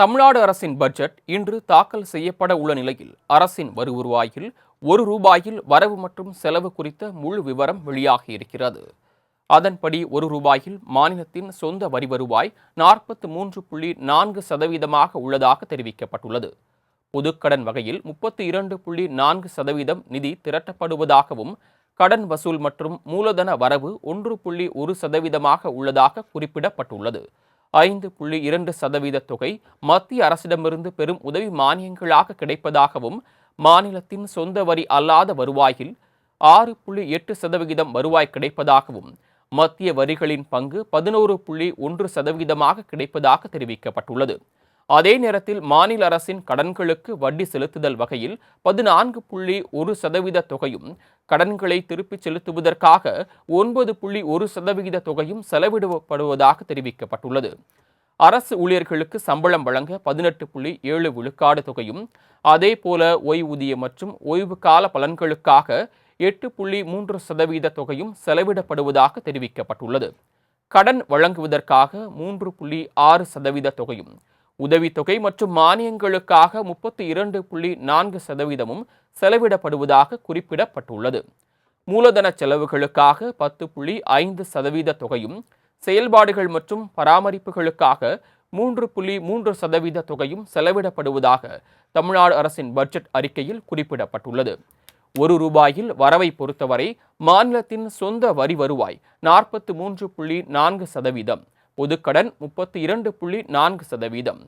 தமிழ்நாடு அரசின் பட்ஜெட் இன்று தாக்கல் செய்யப்பட உள்ள நிலையில் அரசின் வரி வருவாயில் ஒரு ரூபாயில் வரவு மற்றும் செலவு குறித்த முழு விவரம் வெளியாகி இருக்கிறது. அதன்படி ஒரு ரூபாயில் மாநிலத்தின் சொந்த வரி வருவாய் நாற்பத்து மூன்று புள்ளி நான்கு சதவீதமாக உள்ளதாக தெரிவிக்கப்பட்டுள்ளது. பொதுக்கடன் வகையில் முப்பத்தி இரண்டு புள்ளி நான்கு சதவீதம் நிதி திரட்டப்படுவதாகவும் கடன் வசூல் மற்றும் மூலதன வரவு ஒன்று புள்ளி ஒரு சதவீதமாக உள்ளதாக குறிப்பிடப்பட்டுள்ளது. ஐந்து புள்ளி இரண்டு சதவீத தொகை மத்திய அரசிடமிருந்து பெரும் உதவி மானியங்களாக கிடைப்பதாகவும் மாநிலத்தின் சொந்த வரி அல்லாத வருவாயில் ஆறு புள்ளி எட்டு சதவிகிதம் வருவாய் கிடைப்பதாகவும் மத்திய வரிகளின் பங்கு பதினோரு புள்ளி ஒன்று சதவீதமாக கிடைப்பதாக தெரிவிக்கப்பட்டுள்ளது. அதே நேரத்தில் மாநில அரசின் கடன்களுக்கு வட்டி செலுத்துதல் வகையில் பதினான்கு புள்ளி ஒரு சதவீத தொகையும் கடன்களை திருப்பிச் செலுத்துவதற்காக ஒன்பது புள்ளி ஒரு சதவிகித தொகையும் செலவிடப்படுவதாக தெரிவிக்கப்பட்டுள்ளது. அரசு ஊழியர்களுக்கு சம்பளம் வழங்க பதினெட்டு புள்ளி ஏழு விழுக்காடு தொகையும் அதே போல ஓய்வூதிய மற்றும் ஓய்வு கால பலன்களுக்காக எட்டு புள்ளி மூன்று சதவீத தொகையும் செலவிடப்படுவதாக தெரிவிக்கப்பட்டுள்ளது. கடன் வழங்குவதற்காக மூன்று புள்ளி ஆறு சதவீத தொகையும் உதவித்தொகை மற்றும் மானியங்களுக்காக முப்பத்தி இரண்டு புள்ளி நான்கு சதவீதமும் செலவிடப்படுவதாக குறிப்பிடப்பட்டுள்ளது. மூலதன செலவுகளுக்காக பத்து புள்ளி ஐந்து சதவீத தொகையும் செயல்பாடுகள் மற்றும் பராமரிப்புகளுக்காக மூன்று புள்ளி மூன்று சதவீத தொகையும் செலவிடப்படுவதாக தமிழ்நாடு அரசின் பட்ஜெட் அறிக்கையில் குறிப்பிடப்பட்டுள்ளது. ஒரு ரூபாயில் வரவை பொறுத்தவரை மாநிலத்தின் சொந்த வரி வருவாய் நாற்பத்து மூன்று புள்ளி நான்கு சதவீதம். பொதுக்கடன் முப்பத்தி இரண்டு புள்ளி நான்கு சதவீதம்.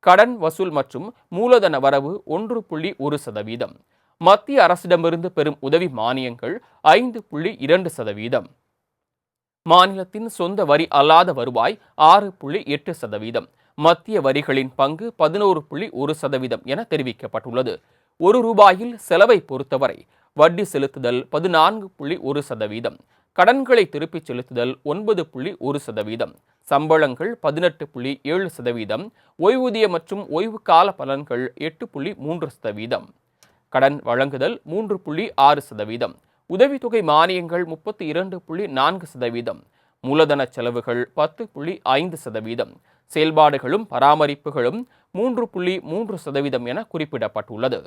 கடன் வசூல் மற்றும் மூலதன வரவு ஒன்று புள்ளி ஒரு சதவீதம். மத்திய அரசிடமிருந்து பெறும் உதவி மானியங்கள் ஐந்து புள்ளி இரண்டு சதவீதம். மாநிலத்தின் சொந்த வரி அல்லாத வருவாய் ஆறு புள்ளி எட்டு சதவீதம். மத்திய வரிகளின் பங்கு பதினோரு புள்ளி ஒரு சதவீதம் என தெரிவிக்கப்பட்டுள்ளது. ஒரு ரூபாயில் செலவை பொறுத்தவரை வட்டி செலுத்துதல் பதினான்கு புள்ளி ஒரு சதவீதம். கடன்களை திருப்பிச் செலுத்துதல் ஒன்பது புள்ளி ஒரு சதவீதம். சம்பளங்கள் பதினெட்டு புள்ளி ஏழு சதவீதம். ஓய்வூதிய மற்றும் ஓய்வு கால பலன்கள் எட்டு புள்ளி மூன்று சதவீதம். கடன் வழங்குதல் மூன்று புள்ளி ஆறு சதவீதம். உதவித்தொகை மானியங்கள் முப்பத்தி இரண்டு புள்ளி நான்கு சதவீதம். மூலதன செலவுகள் பத்து புள்ளி ஐந்து சதவீதம். செயல்பாடுகளும் பராமரிப்புகளும் மூன்று புள்ளி மூன்று சதவீதம் என குறிப்பிடப்பட்டுள்ளது.